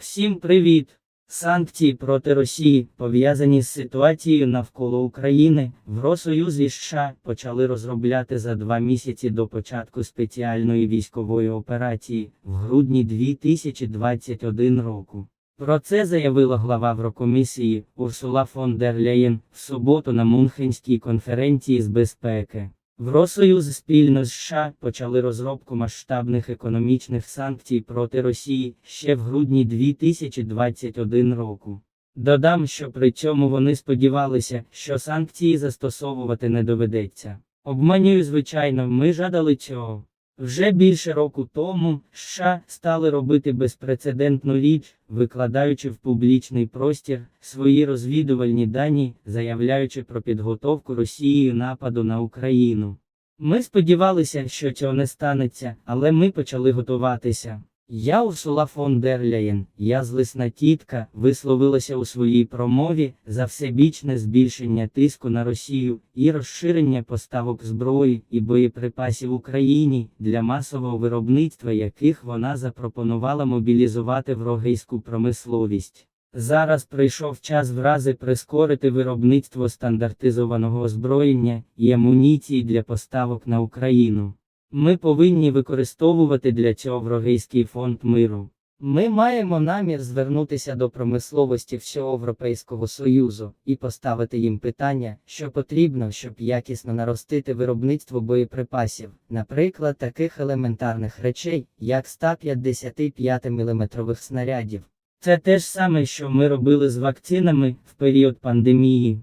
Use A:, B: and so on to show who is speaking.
A: Всім привіт! Санкції проти Росії, пов'язані з ситуацією навколо України, в Росоюзі США почали розробляти за два місяці до початку спеціальної військової операції в грудні 2021 року. Про це заявила глава Еврокомісії Урсула фон дер Ляєн в суботу на Мюнхенській конференції з безпеки. Євросоюз спільно з США почали розробку масштабних економічних санкцій проти Росії ще в грудні 2021 року. Додам, що при цьому вони сподівалися, що санкції застосовувати не доведеться. Обманюю, звичайно, ми жадали цього. Вже більше року тому США стали робити безпрецедентну річ, викладаючи в публічний простір свої розвідувальні дані, заявляючи про підготовку Росією нападу на Україну. Ми сподівалися, що цього не станеться, але ми почали готуватися. Я Урсула фон дер Ляєн, я злисна тітка, висловилася у своїй промові за всебічне збільшення тиску на Росію і розширення поставок зброї і боєприпасів Україні для масового виробництва, яких вона запропонувала мобілізувати врогейську промисловість. Зараз прийшов час в рази прискорити виробництво стандартизованого озброєння і амуніції для поставок на Україну. Ми повинні використовувати для цього Врогейський фонд миру. Ми маємо намір звернутися до промисловості всього Європейського Союзу і поставити їм питання, що потрібно, щоб якісно наростити виробництво боєприпасів, наприклад, таких елементарних речей, як 155 мм снарядів. Це те ж саме, що ми робили з вакцинами в період пандемії.